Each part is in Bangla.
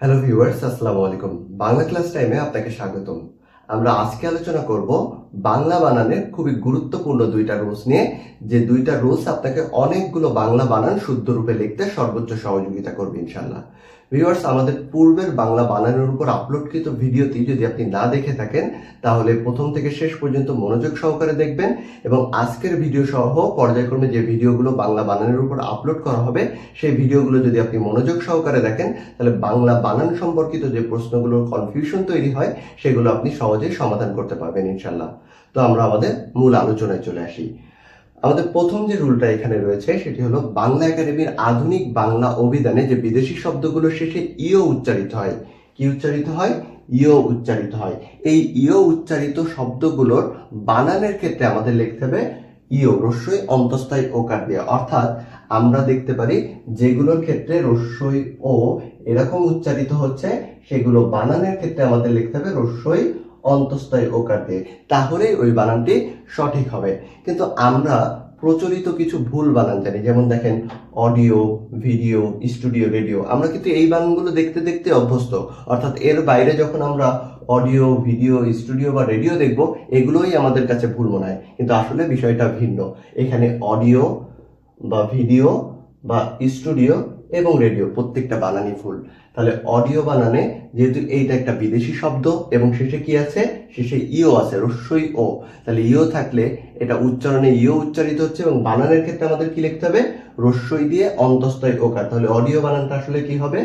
হ্যালো ভিউয়ার্স আসসালামু আলাইকুম বাংলা ক্লাস টাইমে আপনাকে স্বাগতম। আমরা আজকে আলোচনা করব বাংলা বানানের খুবই গুরুত্বপূর্ণ দুইটা রুলস নিয়ে। যে দুইটা রুলস আপনাকে অনেকগুলো বাংলা বানান শুদ্ধ রূপে লিখতে সর্বোচ্চ সহযোগিতা করবে ইনশাল্লাহ ভিউয়ার্স আমাদের পূর্বের বাংলা বানানোর উপর আপলোডকৃত ভিডিওটি যদি আপনি না দেখে থাকেন, তাহলে প্রথম থেকে শেষ পর্যন্ত মনোযোগ সহকারে দেখবেন এবং আজকের ভিডিও সহ পর্যায়ক্রমে যে ভিডিওগুলো বাংলা বানানের উপর আপলোড করা হবে, সেই ভিডিওগুলো যদি আপনি মনোযোগ সহকারে দেখেন, তাহলে বাংলা বানান সম্পর্কিত যে প্রশ্নগুলোর কনফিউশন তৈরি হয়, সেগুলো আপনি সহজেই সমাধান করতে পারবেন ইনশাল্লাহ তো আমরা আমাদের মূল আলোচনায় চলে আসি। আমাদের প্রথম যে রুলটা এখানে রয়েছে, সেটি হলো বাংলা একাডেমির আধুনিক বাংলা অভিধানে যে বিদেশি শব্দগুলোর শেষে ইও উচ্চারিত হয়, কি উচ্চারিত হয়? ইও উচ্চারিত হয়। এই ইও উচ্চারিত শব্দগুলোর বানানের ক্ষেত্রে আমাদের লিখতে হবে ইও, রস্যই অন্তস্থায়ী ওকার দিয়ে। অর্থাৎ আমরা দেখতে পারি যেগুলোর ক্ষেত্রে রস্যই ও এরকম উচ্চারিত হচ্ছে, সেগুলো বানানের ক্ষেত্রে আমাদের লিখতে হবে রস্যই অন্তস্থায়ী ওকার দিয়ে তাহলেই ওই বানানটি সঠিক হবে। কিন্তু আমরা প্রচলিত কিছু ভুল বানান জানি, যেমন দেখেন, অডিও, ভিডিও, স্টুডিও, রেডিও। আমরা কিন্তু এই বানানগুলো দেখতে দেখতে অভ্যস্ত। অর্থাৎ এর বাইরে যখন আমরা অডিও, ভিডিও, স্টুডিও বা রেডিও দেখব, এগুলোই আমাদের কাছে ভুল মনে হয়। কিন্তু আসলে বিষয়টা ভিন্ন। এখানে অডিও বা ভিডিও বা স্টুডিও এবং রেডিও, প্রত্যেকটা বানানই ভুল তাহলে অডিও বানানে যেহেতু এইটা একটা বিদেশি শব্দ, এবং শেষে কি আছে? শেষে ইও আছে রস্যই ও। তাহলে ইও থাকলে এটা উচ্চারণে ইও উচ্চারিত হচ্ছে, এবং বানানের ক্ষেত্রে আমাদের কি লিখতে হবে? রস্যই দিয়ে অন্তস্তয় ওকার। তাহলে অডিও বানানটা আসলে কি হবে?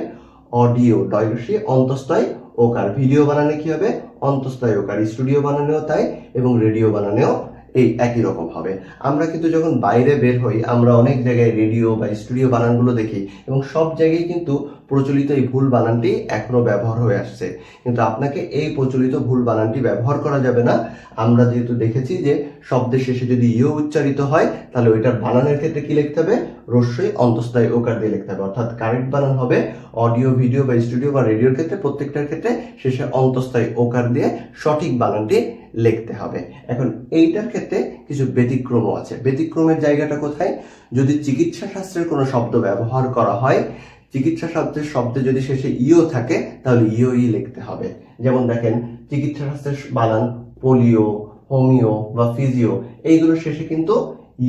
অডিও ডয়সী অন্তস্তয় ওকার। ভিডিও বানানে কি হবে? অন্তস্তয় ওকার। স্টুডিও বানানেও তাই, এবং রেডিও বানানেও এই একই রকম হবে। আমরা কিন্তু যখন বাইরে বের হই, আমরা অনেক জায়গায় রেডিও বা স্টুডিও বানানগুলো দেখি এবং সব জায়গায় কিন্তু প্রচলিত এই ভুল বানানটি এখনও ব্যবহার হয়ে আসছে। কিন্তু আপনাকে এই প্রচলিত ভুল বানানটি ব্যবহার করা যাবে না। আমরা যেহেতু দেখেছি যে শব্দের শেষে যদি ইও উচ্চারিত হয়, তাহলে ওইটার বানানের ক্ষেত্রে কি লিখতে হবে? রস্যই অন্তস্থায়ী ওকার দিয়ে লিখতে হবে। অর্থাৎ কারেক্ট বানান হবে অডিও, ভিডিও বা স্টুডিও বা রেডিওর ক্ষেত্রে, প্রত্যেকটার ক্ষেত্রে শেষে অন্তস্থায়ী ওকার দিয়ে সঠিক বানানটি লিখতে হবে। এখন এইটার ক্ষেত্রে কিছু ব্যতিক্রমও আছে। ব্যতিক্রমের জায়গাটা কোথায়? যদি চিকিৎসা শাস্ত্রের কোনো শব্দ ব্যবহার করা হয় চিকিৎসা শব্দের শব্দে যদি শেষে ইও থাকে, তাহলে ইও ই লিখতে হবে। যেমন দেখেন, চিকিৎসা শাস্ত্রের বানান পোলিও, হোমিও বা ফিজিও, এইগুলোর শেষে কিন্তু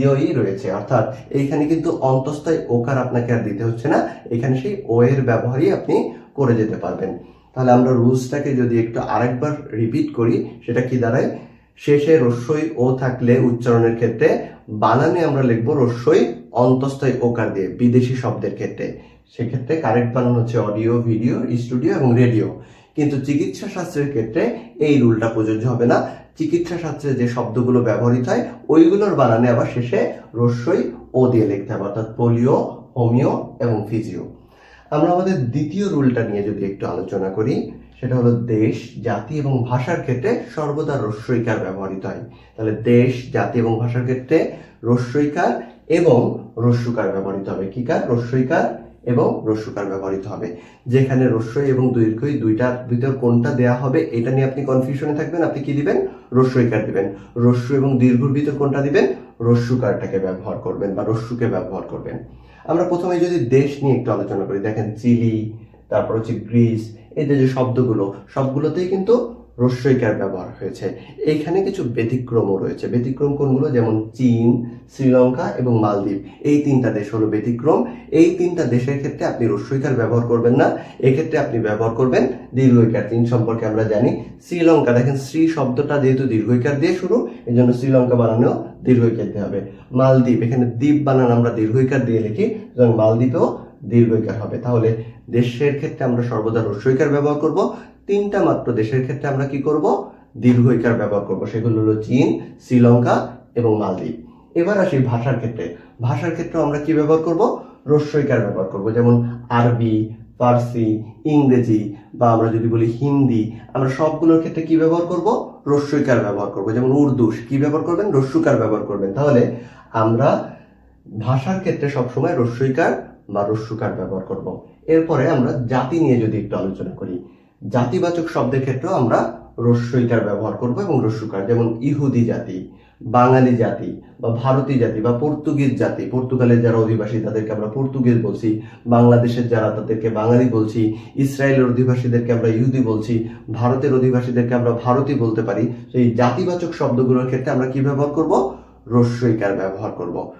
ইওই রয়েছে। অর্থাৎ এইখানে কিন্তু অন্তস্থায়ী ওকার আপনাকে আর দিতে হচ্ছে না, এখানে সেই ও এর ব্যবহারই আপনি করে যেতে পারবেন। তাহলে আমরা রুলসটাকে যদি একটু আরেকবার রিপিট করি, সেটা কি দাঁড়ায়? শেষে রস্যই ও থাকলে উচ্চারণের ক্ষেত্রে বানানে আমরা লিখব রস্যই অন্তস্থায়ী ওকার দিয়ে, বিদেশি শব্দের ক্ষেত্রে। সেক্ষেত্রে কারেক্ট বানান হচ্ছে অডিও ভিডিও স্টুডিও এবং রেডিও কিন্তু চিকিৎসা শাস্ত্রের ক্ষেত্রে এই রুলটা প্রযোজ্য হবে না। চিকিৎসা শাস্ত্রে যে শব্দগুলো ব্যবহৃত হয়, ওইগুলোর বানানে আবার শেষে রস্যই ও দিয়ে লিখতে হবে, অর্থাৎ পোলিও হোমিও এবং ফিজিও আমরা আমাদের দ্বিতীয় রুলটা নিয়ে যদি একটু আলোচনা করি, সেটা হলো দেশ, জাতি এবং ভাষার ক্ষেত্রে সর্বদা রস্যইকার ব্যবহৃত হয়। তাহলে দেশ, জাতি এবং ভাষার ক্ষেত্রে রস্যইকার এবং রস্যুকার ব্যবহৃত হবে। কি কার? রস্যইকার এবং রস্যুকার ব্যবহৃত হবে। যেখানে রস্যই এবং দীর্ঘই দুইটার ভিতর কোনটা দেয়া হবে, এটা নিয়ে আপনি কনফিউশনে থাকবেন, আপনি কি দিবেন? রস্যইকার দিবেন। রস্যু এবং দীর্ঘর ভিতর কোনটা দিবেন রস্যুকারটাকে ব্যবহার করবেন বা রস্যুকে ব্যবহার করবেন। আমরা প্রথমে যদি দেশ নিয়ে একটু আলোচনা করি, দেখেন চিলি, তারপর হচ্ছে গ্রিস, এই যে শব্দগুলো, সবগুলোতেই কিন্তু রস্যইকার ব্যবহার হয়েছে। এইখানে কিছু ব্যতিক্রমও রয়েছে। ব্যতিক্রম কোনগুলো? যেমন চীন, শ্রীলঙ্কা এবং মালদ্বীপ। এই তিনটা দেশ হলো ব্যতিক্রম। এই তিনটা দেশের ক্ষেত্রে আপনি রস্যইকার ব্যবহার করবেন না। এক্ষেত্রে আপনি ব্যবহার করবেন দীর্ঘইকার। চীন সম্পর্কে আমরা জানি। শ্রীলঙ্কা, দেখেন শ্রী শব্দটা যেহেতু দীর্ঘইকার দিয়ে শুরু এই জন্য শ্রীলঙ্কা বানানো দীর্ঘইকার দিতে হবে। মালদ্বীপ, এখানে দ্বীপ বানান আমরা দীর্ঘইকার দিয়ে লিখি এবং মালদ্বীপেও দীর্ঘইকার হবে। তাহলে দেশের ক্ষেত্রে আমরা সর্বদা রস্যইকার ব্যবহার করব। তিনটা মাত্র দেশের ক্ষেত্রে আমরা কি করব? দীর্ঘইকার ব্যবহার করব। সেগুলো হলো চীন, শ্রীলঙ্কা এবং মালদ্বীপ। এবার আসি ভাষার ক্ষেত্রে। ভাষার ক্ষেত্রে আমরা কি ব্যবহার করব? রস্যইকার ব্যবহার করব। যেমন আরবি, ফার্সি, ইংরেজি বা আমরা যদি বলি হিন্দি, আমরা সবগুলোর ক্ষেত্রে কি ব্যবহার করব? রস্যইকার ব্যবহার করব। যেমন উর্দু, কি ব্যবহার করবেন? রস্যুকার ব্যবহার করবেন। তাহলে আমরা ভাষার ক্ষেত্রে সবসময় রস্যইকার বা রস্যুকার ব্যবহার করব। এরপরে আমরা জাতি নিয়ে যদি একটু আলোচনা করি জাতিবাচক শব্দের ক্ষেত্রেও আমরা রস্যইকার ব্যবহার করব এবং রস্যুকার যেমন ইহুদি জাতি, বাঙালি জাতি বা ভারতীয় জাতি বা পর্তুগিজ জাতি। পর্তুগালের যারা অধিবাসী, তাদেরকে আমরা পর্তুগিজ বলছি। বাংলাদেশের যারা, তাদেরকে বাঙালি বলছি। ইসরায়েলের অধিবাসীদেরকে আমরা ইহুদি বলছি। ভারতের অধিবাসীদেরকে আমরা ভারতী বলতে পারি। তো এই জাতিবাচক শব্দগুলোর ক্ষেত্রে আমরা কি ব্যবহার করব? রস্যইকার ব্যবহার করব।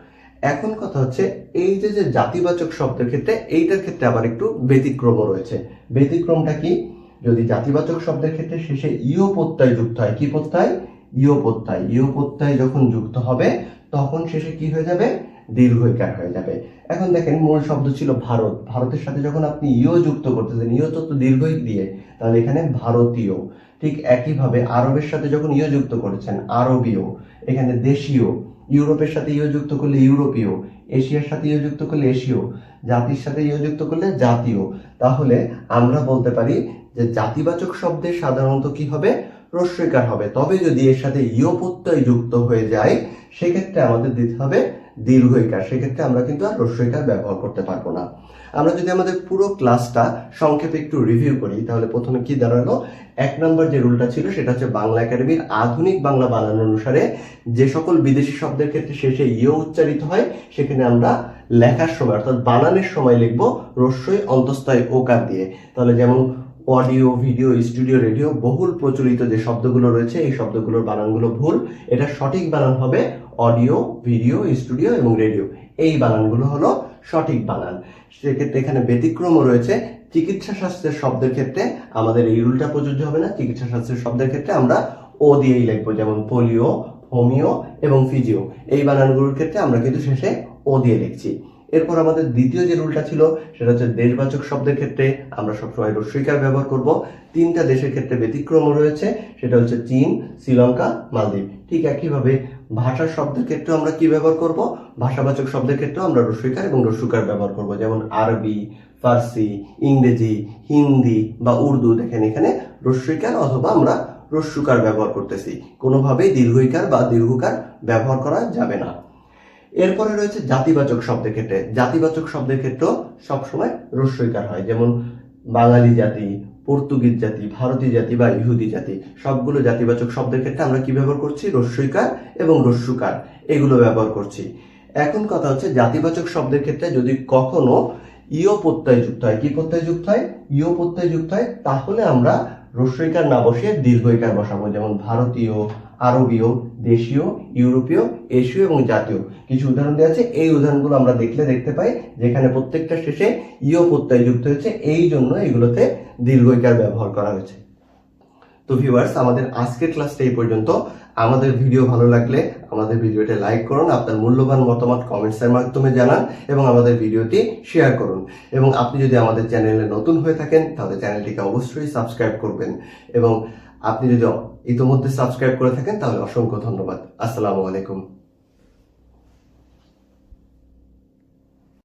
এখন কথা হচ্ছে, এই যে যে জাতিবাচক শব্দের ক্ষেত্রে, এইটার ক্ষেত্রে আবার একটু ব্যতিক্রম রয়েছে। ব্যতিক্রমটা কি? যদি জাতিবাচক শব্দের ক্ষেত্রে শেষে ইও প্রত্যয় যুক্ত হয়, কি প্রত্যয়? ইও প্রত্যয়। ইও প্রত্যয় যখন যুক্ত হবে, তখন শেষে কি হয়ে যাবে? দীর্ঘইকার হয়ে যাবে। এখন দেখেন, মূল শব্দ ছিল ভারত। ভারতের সাথে যখন আপনি ইও যুক্ত করতেছেন, ইও তো দীর্ঘই দিয়ে, তাহলে এখানে ভারতীয়। ঠিক একইভাবে আরবের সাথে যখন ইও যুক্ত করেছেন, আরবীয়, এখানে দেশীয়। ইউরোপের সাথে ইও যুক্ত করলে ইউরোপীয়, এশিয়ার সাথে ইও যুক্ত করলে এশীয়, জাতির সাথে ইও যুক্ত করলে জাতীয়। তাহলে আমরা বলতে পারি যে জাতিবাচক শব্দে সাধারণত কি হবে? রস্বইকার হবে। তবে যদি এর সাথে ইয় প্রত্যয় যুক্ত হয়ে যায়, সেক্ষেত্রে আমাদের দিতে হবে দীর্ঘইকার। সেক্ষেত্রে আমরা কিন্তু আর রস্বইকার ব্যবহার করতে পারব না। আমরা যদি আমাদের পুরো ক্লাসটা সংক্ষেপে একটু রিভিউ করি, তাহলে প্রথমে কি দাঁড়াল? এক নম্বর যে রুলটা ছিল, সেটা হচ্ছে বাংলা একাডেমির আধুনিক বাংলা বানান অনুসারে যে সকল বিদেশি শব্দের ক্ষেত্রে শেষে ইয় উচ্চারিত হয়, সেখানে আমরা লেখার সময়, অর্থাৎ বানানের সময় লিখব রস্যই অন্তস্থয় ওকার দিয়ে। তাহলে যেমন অডিও ভিডিও স্টুডিও রেডিও বহুল প্রচলিত যে শব্দগুলো রয়েছে, এই শব্দগুলোর বানানগুলো ভুল। এটা সঠিক বানান হবে অডিও ভিডিও স্টুডিও এবং রেডিও এই বানানগুলো হলো সঠিক বানান। সেক্ষেত্রে এখানে ব্যতিক্রমও রয়েছে। চিকিৎসা শাস্ত্রের শব্দের ক্ষেত্রে আমাদের এই রুলটা প্রযোজ্য হবে না। চিকিৎসা শাস্ত্রের শব্দের ক্ষেত্রে আমরা ও দিয়েই লিখব, যেমন পোলিও হোমিও এবং ফিজিও এই বানানগুলোর ক্ষেত্রে আমরা কিন্তু শেষে ও দিয়ে লিখছি। এরপর আমাদের দ্বিতীয় যে রুলটা ছিল, সেটা হচ্ছে দেশবাচক শব্দের ক্ষেত্রে আমরা সবসময় রস্বইকার ব্যবহার করব। তিনটা দেশের ক্ষেত্রে ব্যতিক্রম রয়েছে, সেটা হচ্ছে চীন, শ্রীলঙ্কা, মালদ্বীপ। ঠিক একইভাবে ভাষার শব্দের ক্ষেত্রে আমরা কি ব্যবহার করব? ভাষাবাচক শব্দের ক্ষেত্রেও আমরা রস্বইকার এবং রস্যুকার ব্যবহার করব। যেমন আরবি, ফার্সি, ইংরেজি, হিন্দি বা উর্দু, দেখেন এখানে রস্বইকার অথবা আমরা রস্যুকার ব্যবহার করতেছি। কোনোভাবেই দীর্ঘইকার বা দীর্ঘকার ব্যবহার করা যাবে না। এরপরে রয়েছে জাতিবাচক শব্দের ক্ষেত্রে। জাতিবাচক শব্দের ক্ষেত্রেও সবসময় রস্যইকার হয়। যেমন বাঙালি জাতি, পর্তুগিজ জাতি, ভারতীয় জাতি বা ইহুদি জাতি, সবগুলো জাতিবাচক শব্দের ক্ষেত্রে আমরা কি ব্যবহার করছি? রস্যইকার এবং রস্যুকার এগুলো ব্যবহার করছি। এখন কথা হচ্ছে জাতিবাচক শব্দের ক্ষেত্রে যদি কখনো ইয় প্রত্যয় যুক্ত হয়, কি প্রত্যয় যুক্ত হয়? ইয় প্রত্যয় যুক্ত হয়, তাহলে আমরা রস্যইকার না বসিয়ে দীর্ঘইকার বসাবো। যেমন ভারতীয়, আরবীয় দেশীয়, ইউরোপীয়, এশীয় এবং জাতীয়। কিছু উদাহরণ দেওয়া আছে। এই উদাহরণগুলো আমরা দেখলে দেখতে পাই, যেখানে প্রত্যেকটা শেষে ইয় প্রত্যয় যুক্ত হয়েছে। এই জন্য এগুলোতে দীর্ঘইকার ব্যবহার করা হয়েছে। তো ভিউয়ার্স আমাদের আজকের ক্লাসটা এই পর্যন্ত। আমাদের ভিডিও ভালো লাগলে আমাদের ভিডিওটা লাইক করুন, আপনার মূল্যবান মতামত কমেন্টসের মাধ্যমে জানান এবং আমাদের ভিডিওটি শেয়ার করুন। এবং আপনি যদি আমাদের চ্যানেলে নতুন হয়ে থাকেন, তাহলে চ্যানেলটিকে অবশ্যই সাবস্ক্রাইব করবেন। এবং আপনি যদি ইতোমধ্যে সাবস্ক্রাইব করে থাকেন তাহলে অসংখ্য ধন্যবাদ। আসসালামু আলাইকুম।